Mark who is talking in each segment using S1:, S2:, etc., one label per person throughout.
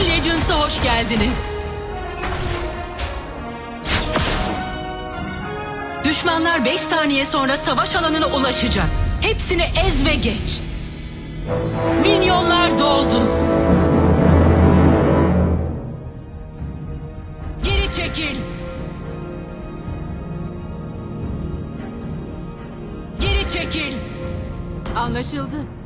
S1: Mobile Legends'a hoş geldiniz. Düşmanlar 5 saniye sonra savaş alanına ulaşacak. Hepsini ez ve geç. Minyonlar doldu. Geri çekil. Geri çekil.
S2: Anlaşıldı.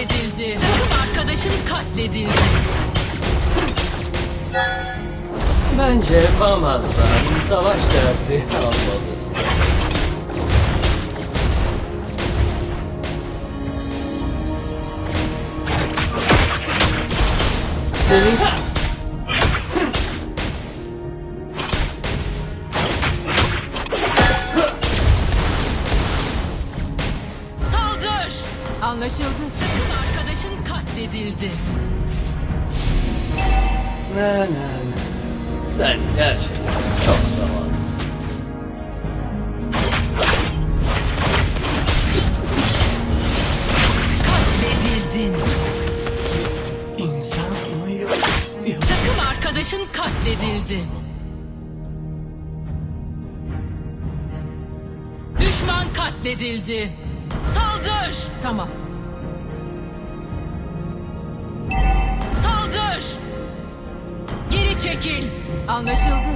S1: Katledildi. Takım arkadaşın katledildi.
S3: Bence yapamazsan savaş dersi almalısın. Senin ne ne ne. Sen gerçekten çok zavallısın.
S1: Katledildin.
S3: İnsan mıyım? Yok.
S1: Takım arkadaşın katledildi. Düşman katledildi. Saldır.
S2: Tamam.
S1: Saldır. Çekil.
S2: Anlaşıldı.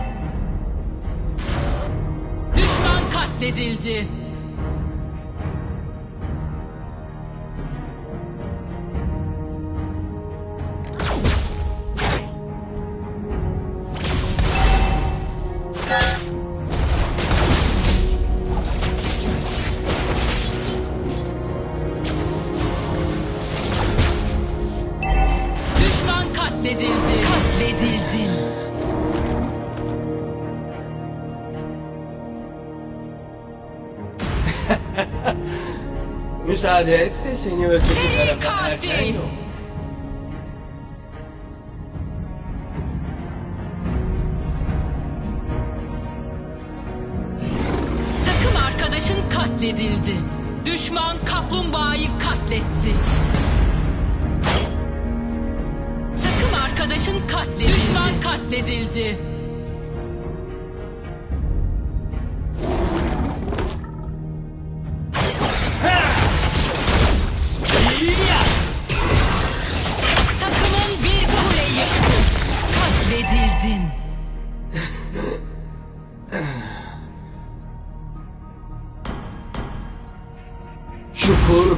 S1: Düşman katledildi.
S3: Müsaade et de seni öteki tarafa erken yol.
S1: Takım arkadaşın katledildi. Düşman kaplumbağayı katletti. Takım arkadaşın katledildi. Düşman katledildi.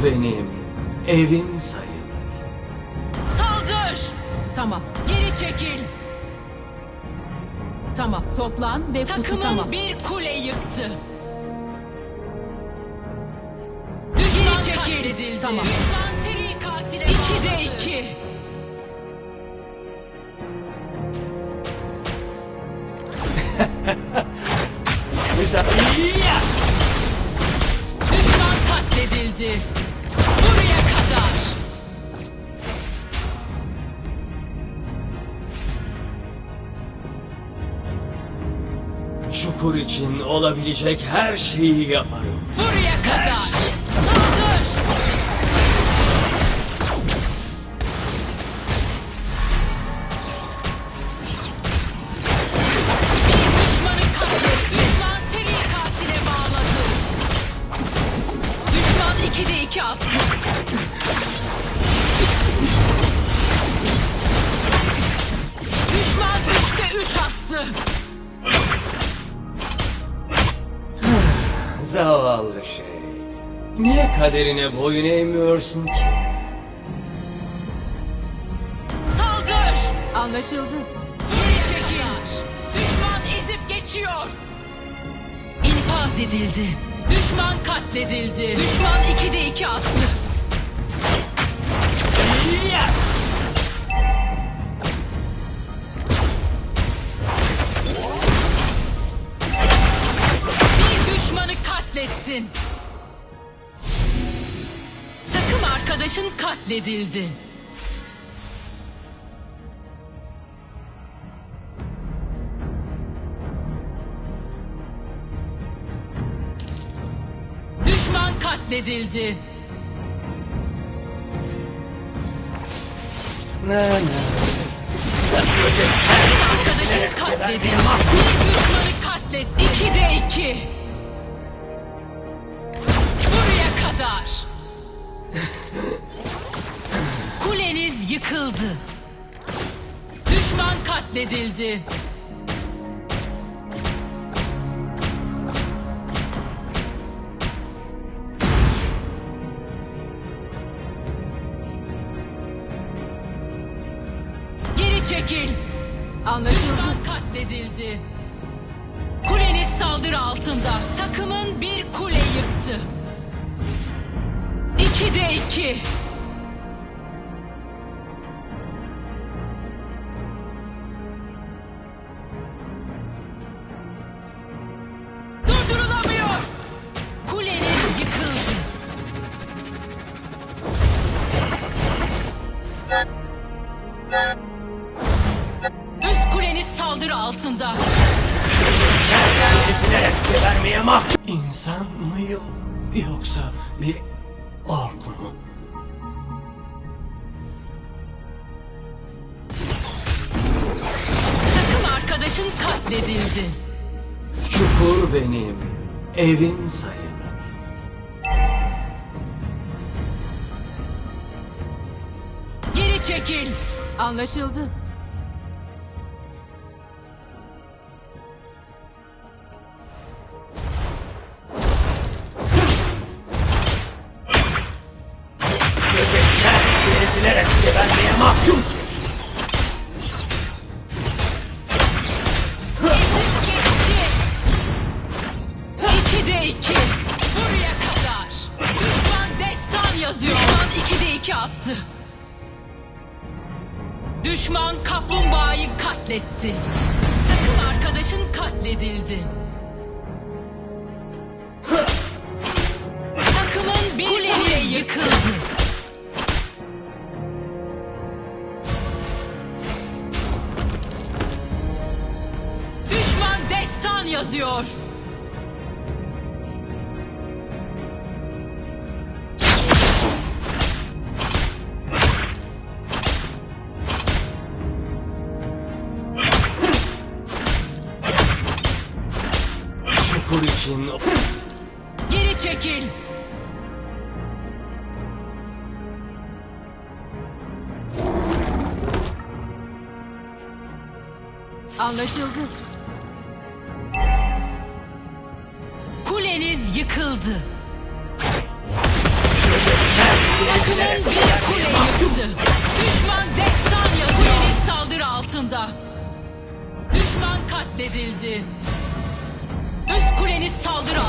S3: Benim, evim sayılır.
S1: Saldır.
S2: Tamam.
S1: Geri çekil.
S2: Tamam. Toplan ve pusu
S1: Takımın
S2: tamam.
S1: bir kule yıktı. Düşman katledildi.
S2: Tamam.
S1: Düşman seri katile İki de iki.
S3: Müsaade...
S1: Düşman katledildi.
S3: Çukur için olabilecek her şeyi yaparım.
S1: Buraya kadar. Saldır. Seri katile bağladı. Düşman 2'de 2 attı.
S3: Zavallı şey. Niye kaderine boyun eğmiyorsun ki?
S1: Saldır.
S2: Anlaşıldı.
S1: Geri çekil. Düşman ezip geçiyor. İnfaz edildi. Düşman katledildi. Düşman 2'de Arkadaşın katledildi. Düşman katledildi.
S3: Ne ne?
S1: Arkadaşın katledildi. Bir düşmanı katlet. İki de iki. Buraya kadar. Yıkıldı. Düşman katledildi. Geri çekil.
S2: Anlaşıldı.
S1: Düşman katledildi. Kuleniz saldırı altında. Takımın bir kule yıktı. İkide iki.
S3: İnsan mıyım yoksa bir ork mu?
S1: Takım arkadaşın katledildi.
S3: Çukur benim evim sayılır.
S1: Geri çekil.
S2: Anlaşıldı.
S3: Ezilerek gebermeye mahkumsun.
S1: İkide iki. Buraya kadar. Düşman destan yazıyor. Düşman ikide iki attı. Düşman kaplumbağayı katletti. Takım arkadaşın katledildi. Takımın bir yıkıldı. Yazıyor.
S3: Çukur için
S1: Geri çekil.
S2: Anlaşıldı.
S1: Kuleniz yıkıldı. Takımın bir kule yıktı. Düşman destan yazıyor. Kuleniz saldırı altında. Düşman katledildi. Üst kuleniz saldırı